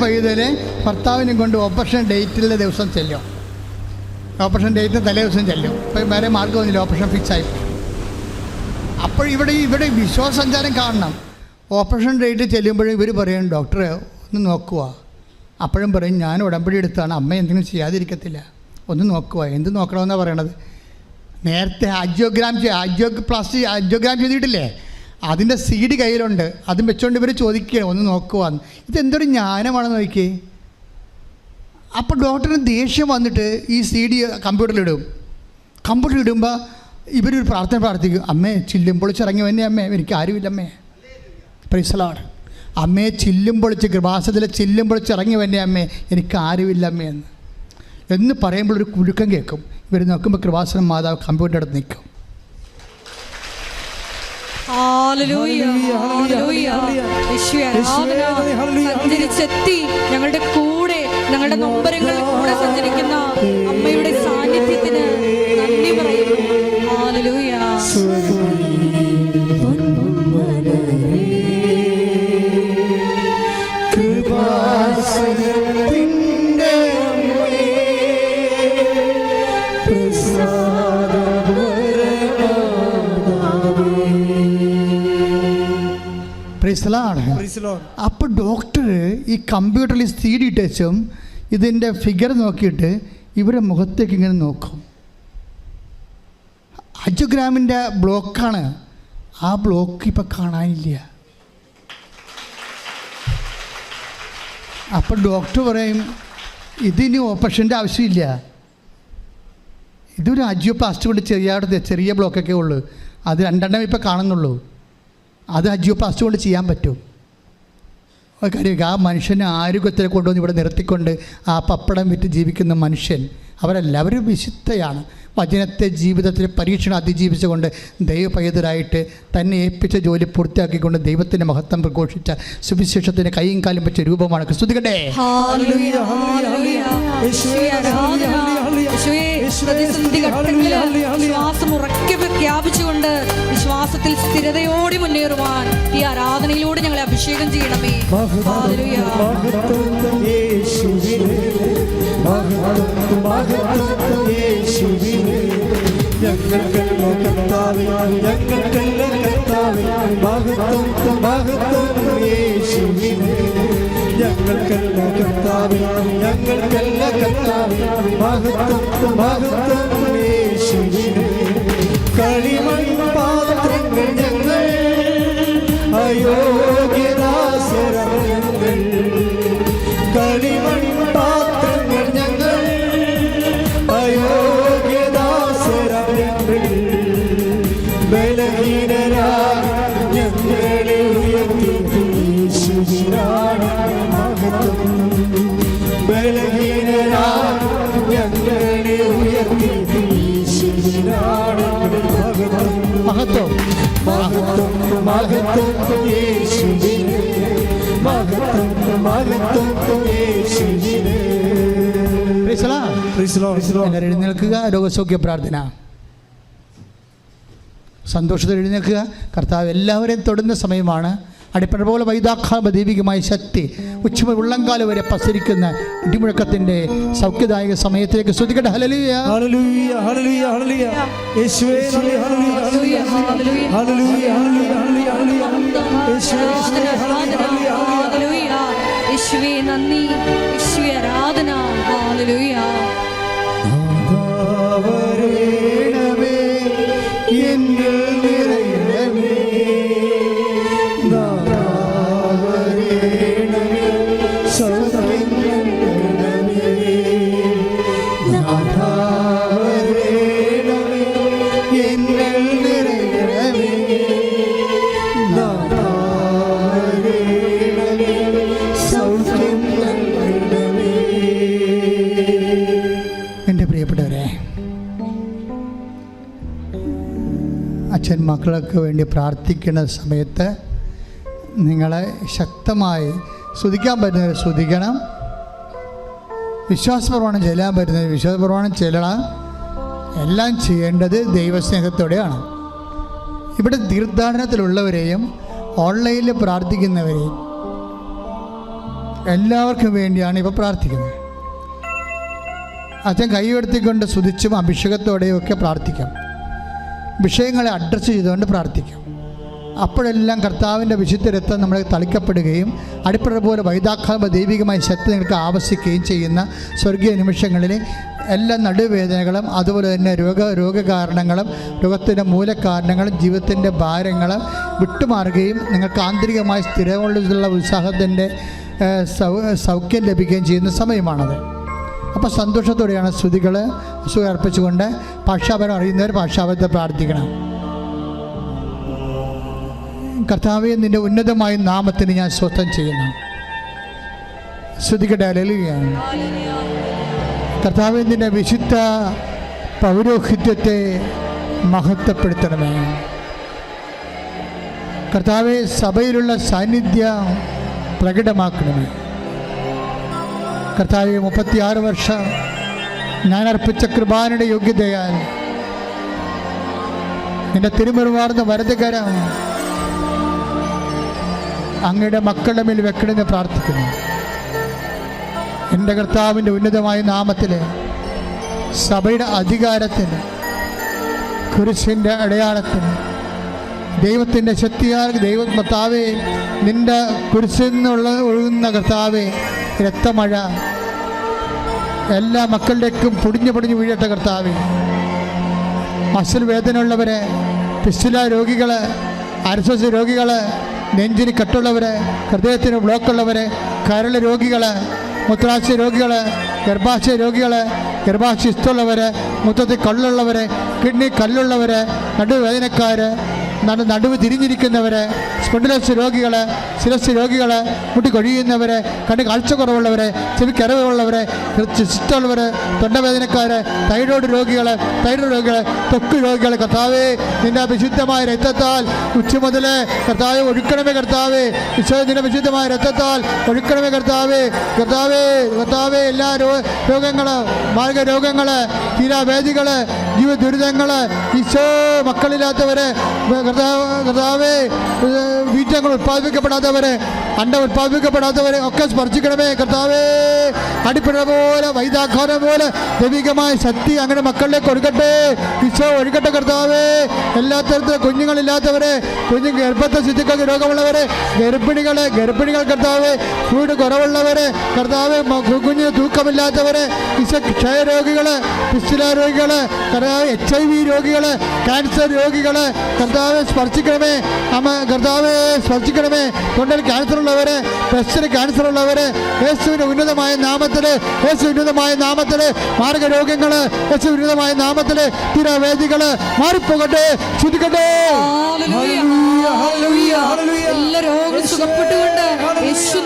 പൈതൽ ഭർത്താവിനെ കൊണ്ട് ഓപ്പറേഷൻ ഡേറ്റിലെ ദിവസം ചെല്ലും. ഓപ്പറേഷൻ ഡേറ്റ് തലേ ദിവസം ചെല്ലും. ഇപ്പം വേറെ മാർഗമൊന്നുമില്ല ഓപ്പറേഷൻ ഫിക്സ് ആയി. അപ്പോൾ ഇവിടെ ഇവിടെ വിശ്വാസഞ്ചാരം കാണണം. ഓപ്പറേഷൻ ഡേറ്റ് ചെല്ലുമ്പോഴും ഇവർ പറയും ഡോക്ടറെ ഒന്ന് നോക്കുക അപ്പോഴും പറയും ഞാൻ ഉടമ്പടി എടുത്താണ്. അമ്മ എന്തെങ്കിലും ചെയ്യാതിരിക്കത്തില്ല. ഒന്ന് നോക്കുക എന്ത് നോക്കണമെന്നാണ് പറയണത്? നേരത്തെ ആജിയോഗ്രാം ആജിയോ പ്ലാസ്റ്റി ആജിയോഗ്രാം ചെയ്തിട്ടില്ലേ? അതിന്റെ സി ഡി കയ്യിലുണ്ട്. അതും വെച്ചുകൊണ്ട് ഇവർ ചോദിക്കുകയാണ് ഒന്ന് നോക്കുവാന്ന്. ഇതെന്തൊരു ജ്ഞാനമാണെന്ന് നോക്കിയേ. അപ്പോൾ ഡോക്ടറിന് ദേഷ്യം വന്നിട്ട് ഈ സി ഡി കമ്പ്യൂട്ടറിലിടും. കമ്പ്യൂട്ടറിൽ ഇടുമ്പോൾ ഇവരൊരു പ്രാർത്ഥന പ്രാർത്ഥിക്കും അമ്മേ ചില്ലും പൊളിച്ചിറങ്ങി വന്നെ അമ്മേ എനിക്ക് ആരുമില്ല അമ്മേ. പ്രൈസലാണ് അമ്മയെ ചില്ലും പൊളിച്ച് കൃപാസത്തിലെ ചില്ലും പൊളിച്ച് ഇറങ്ങി വന്നെ അമ്മേ എനിക്ക് ആരുമില്ല അമ്മേ. എന്ന് എന്ന് പറയുമ്പോൾ ഒരു കുലുക്കം കേൾക്കും. ഇവർ നോക്കുമ്പോൾ കൃപാസനം മാതാവ് കമ്പ്യൂട്ടർ അടുത്ത് നിൽക്കും ഹല്ലേലൂയ, ഹല്ലേലൂയ. യേശുവേ, ആരാധന. സഞ്ചരിച്ചെത്തി. ഞങ്ങളുടെ കൂടെ ഞങ്ങളുടെ നൊമ്പരങ്ങളിൽ കൂടെ സഞ്ചരിക്കുന്ന അമ്മയുടെ സാന്നിധ്യത്തിന് അപ്പോൾ ഡോക്ടർ ഈ കമ്പ്യൂട്ടറിൽ സി ഡി ഇതിന്റെ ഫിഗർ നോക്കിയിട്ട് ഇവരെ മുഖത്തേക്ക് ഇങ്ങനെ നോക്കും. അജുഗ്രാമിന്റെ ബ്ലോക്കാണ് ആ ബ്ലോക്ക് ഇപ്പം കാണാനില്ല. അപ്പോൾ ഡോക്ടർ പറയും ഇതിനി ഓപ്പറേഷന്റെ ആവശ്യമില്ല. ഇതൊരു അജിയോ പ്ലാസ്റ്റ് കൊണ്ട് ചെറിയ ചെറിയ ബ്ലോക്കൊക്കെ ഉള്ളൂ. അത് രണ്ടെണ്ണം ഇപ്പോൾ കാണുന്നുള്ളൂ. അത് അജിയോ പ്ലാസ്റ്റ് കൊണ്ട് ചെയ്യാൻ പറ്റും. കാര്യം ആ മനുഷ്യനെ ആരോഗ്യത്തിൽ കൊണ്ടുവന്ന് ഇവിടെ നിർത്തിക്കൊണ്ട് ആ പപ്പടം വിറ്റ് ജീവിക്കുന്ന മനുഷ്യൻ അവരെല്ലാവരും വിശുദ്ധയാണ്. വചനത്തെ ജീവിതത്തിൽ പരീക്ഷണം അതിജീവിച്ചുകൊണ്ട് ദൈവപൈതരായിട്ട് തന്നെ ഏൽപ്പിച്ച ജോലി പൂർത്തിയാക്കിക്കൊണ്ട് ദൈവത്തിന്റെ മഹത്വം പ്രഘോഷിച്ച സുവിശേഷത്തിന് കൈയും കാലും വെച്ച രൂപമാണ് ക്രിസ്തുതികട്ടെ ശ്വാസം ഉറക്കെ പ്രഖ്യാപിച്ചുകൊണ്ട് വിശ്വാസത്തിൽ സ്ഥിരതയോടെ മുന്നേറുവാൻ ഈ ആരാധനയിലൂടെ ഞങ്ങളെ അഭിഷേകം ചെയ്യണമേ. ഞങ്ങൾക്കെല്ലാം കർത്താവിനാണ് ഞങ്ങൾക്കെല്ലാം കർത്താവിനാണ് കർത്താവേ മഹത്വം മഹത്വം കളിമൺ പാത്രങ്ങൾ ഞങ്ങൾ അയോഗ്യദാസരങ്ങൾ കളിമൺ പാത്രങ്ങൾ ഞങ്ങൾ അയോഗ്യദാസരങ്ങൾ ബലഹീനരാ ഞങ്ങളെ ഉയർത്തി യേശുവിനാണ് മഹത്വം. ബലഹീനരാ ഞങ്ങളെ ഉയർത്തി യേശുവിനാണ് മഹത്വം. മഹത്വം മഹത്വം യേശുവിനെ മഹത്വം മഹത്വം യേശുവിനെ എഴുന്നേൽക്കുക രോഗസൗഖ്യ പ്രാർത്ഥന. സന്തോഷത്തിൽ എഴുന്നേൽക്കുക. കർത്താവ് എല്ലാവരെയും തൊടുന്ന സമയമാണ്. അടിപ്പണ പോലെ വൈദാഖാമ ദൈവികമായ ശക്തി ഉച്ചമ ഉള്ളങ്കാല വരെ പസരിക്കുന്ന ഇടിമുഴക്കത്തിന്റെ സൗഖ്യദായക സമയത്തിലേക്ക് ശ്രദ്ധിക്കട്ടെ hallelujah hallelujah hallelujah hallelujah hallelujah hallelujah hallelujah hallelujah hallelujah hallelujah hallelujah hallelujah hallelujah hallelujah മക്കൾക്ക് വേണ്ടി പ്രാർത്ഥിക്കുന്ന സമയത്ത് നിങ്ങളെ ശക്തമായി സ്തുതിക്കാൻ പറ്റുന്നവർ സ്തുതിക്കണം. വിശ്വാസപ്രമാണം ചെല്ലാൻ പറ്റുന്നത്. വിശ്വാസപ്രമാണം ചെല്ലണം. എല്ലാം ചെയ്യേണ്ടത് ദൈവസ്നേഹത്തോടെയാണ്. ഇവിടെ തീർത്ഥാടനത്തിലുള്ളവരെയും ഓൺലൈനിൽ പ്രാർത്ഥിക്കുന്നവരെയും എല്ലാവർക്കും വേണ്ടിയാണ് ഇപ്പോൾ പ്രാർത്ഥിക്കുന്നത്. അച്ഛൻ കൈയുയർത്തിക്കൊണ്ട് സ്തുതിച്ചും അഭിഷേകത്തോടെയും ഒക്കെ പ്രാർത്ഥിക്കാം. വിഷയങ്ങളെ അഡ്രസ്സ് ചെയ്തുകൊണ്ട് പ്രാർത്ഥിക്കും. അപ്പോഴെല്ലാം കർത്താവിന്റെ വിശുദ്ധ രക്തം നമ്മളെ തളിക്കപ്പെടുകയും അടിപ്പട പോലെ വൈതാക്കാമ ദൈവികമായ ശക്തി നിങ്ങൾക്ക് ആവശ്യിക്കുകയും ചെയ്യുന്ന സ്വർഗീയ നിമിഷങ്ങളിൽ എല്ലാ നടുവേദനകളും അതുപോലെ തന്നെ രോഗ രോഗകാരണങ്ങളും രോഗത്തിന്റെ മൂലകാരണങ്ങളും ജീവിതത്തിന്റെ ഭാരങ്ങളും വിട്ടുമാറുകയും നിങ്ങൾക്ക് ആന്തരികമായി സ്ഥിരമുള്ള ഉത്സാഹത്തിന്റെ സൗ സൗഖ്യം ലഭിക്കുകയും ചെയ്യുന്ന സമയമാണത്. അപ്പോൾ സന്തോഷത്തോടെയാണ് സ്തുതികൾ അർപ്പിച്ചുകൊണ്ട് ഭാഷാപരം അറിയുന്നവർ ഭാഷാപരത്തെ പ്രാർത്ഥിക്കണം. കർത്താവെ നിന്റെ ഉന്നതമായ നാമത്തിന് ഞാൻ സ്വസ്ഥം ചെയ്യുന്നു. ശ്രുതിക്കട്ടെ അലലുകയാണ് കർത്താവെ നിന്റെ വിശുദ്ധ പൗരോഹിത്യത്തെ മഹത്വപ്പെടുത്തണമേ. കർത്താവെ സഭയിലുള്ള സാന്നിധ്യം പ്രകടമാക്കണമേ. കർത്താവെ മുപ്പത്തിയാറ് വർഷം ഞാൻ അർപ്പിച്ച കൃപാനയുടെ യോഗ്യതയാൽ നിന്റെ തിരുമുറിവാർന്ന വരതുകരം അങ്ങയുടെ മക്കളുടെ മേൽ വെക്കണമെന്ന് പ്രാർത്ഥിക്കുന്നു. എന്റെ കർത്താവിന്റെ ഉന്നതമായ നാമത്തിൽ സഭയുടെ അധികാരത്തിന് കുരിശിന്റെ അടയാളത്തിന് ദൈവത്തിന്റെ ശക്തിയാൽ ദൈവ കർത്താവെ നിന്റെ കുരിശിൽ നിന്നുള്ള ഒഴുകുന്ന കർത്താവെ രക്തമഴ എല്ലാ മക്കളുടേക്കും പൊടിഞ്ഞു പൊടിഞ്ഞു വീഴട്ടെ കർത്താവ്. മസിൽ വേദനയുള്ളവരെ പിസ്തുല രോഗികൾ അരസ്വസ് രോഗികൾ നെഞ്ചിന് കെട്ടുള്ളവർ ഹൃദയത്തിന് ബ്ലോക്കുള്ളവർ കരൾ രോഗികൾ മുത്രാശയ രോഗികൾ ഗർഭാശയ രോഗികൾ ഗർഭാശയസ്തുള്ളവർ മുത്തത്തിൽ കള്ളുള്ളവർ കിഡ്നി കല്ലുള്ളവർ നടുവേദനക്കാർ നടു നടുവ് തിരിഞ്ഞിരിക്കുന്നവർ സ്പൊണ്ടിലസ് രോഗികൾ ശിരസ് രോഗികൾ മുട്ടി കൊഴിയുന്നവർ കണ്ണ് കാഴ്ച കുറവുള്ളവർ ചെവിക്കരവുള്ളവർ ചിസ്റ്റുള്ളവർ തൊണ്ടവേദനക്കാർ തൈറോയ്ഡ് രോഗികൾ തൈറോയ്ഡ് രോഗികൾ തൊക്ക് രോഗികൾ കർത്താവേ നിന്റെ വിശുദ്ധമായ രക്തത്താൽ ഉച്ച മുതൽ കർത്താവെ ഒഴുക്കണമേ കർത്താവേ. നിന്റെ വിശുദ്ധമായ രക്തത്താൽ ഒഴുക്കണമേ കർത്താവേ. കർത്താവേ കർത്താവേ എല്ലാ രോഗങ്ങൾ മാർഗരോഗങ്ങൾ തീരാവേദികൾ ജീവ ദുരിതങ്ങൾ ഈശോ മക്കളില്ലാത്തവരെ കർത്താവ് വീറ്റങ്ങൾ ഉത്പാദിപ്പിക്കപ്പെടാത്തവരെ അണ്ട ഉത്പാദിപ്പിക്കപ്പെടാത്തവരെ ഒക്കെ സ്പർശിക്കണമേ കർത്താവേ. അടിപ്പിട പോലെ വൈദാഘാനം പോലെ ദൈവികമായ ശക്തി അങ്ങനെ മക്കളിലേക്ക് ഒഴുകട്ടെ. ഈശോ ഒഴുകട്ടെ കർത്താവേ. എല്ലാ തരത്തിലും കുഞ്ഞുങ്ങളില്ലാത്തവരെ കുഞ്ഞു ഗർഭത്തെ ശുദ്ധിക്കൾക്ക് രോഗമുള്ളവരെ ഗർഭിണികളെ ഗർഭിണികൾ കർത്താവ് വീട് കുറവുള്ളവരെ കർത്താവ് കുഞ്ഞിന് തൂക്കമില്ലാത്തവരെ ഈശോ ക്ഷയരോഗികൾ പിസ്തുല രോഗികൾ കർത്താവ് എച്ച് ഐ വി രോഗികൾ ക്യാൻസർ രോഗികൾ കർത്താവെ സ്പർശിക്കണമേ. അമ്മ കർത്താവെ സ്പർശിക്കണമേ. തൊണ്ടയിൽ ക്യാൻസർ ഉള്ളവര് ബ്രസ്റ്റിന് ക്യാൻസർ ഉള്ളവര് യേശുവിന്റെ ഉന്നതമായ നാമത്തിൽ യേശു ഉന്നതമായ നാമത്തിൽ മാർഗരോഗങ്ങൾ യേശു ഉന്നതമായ നാമത്തിൽ തിരവേദികൾ മാറിപ്പോകട്ടെ. ചുരുക്കട്ടെ. എല്ലാ രോഗം സുഖപ്പെട്ടുകൊണ്ട് യേശു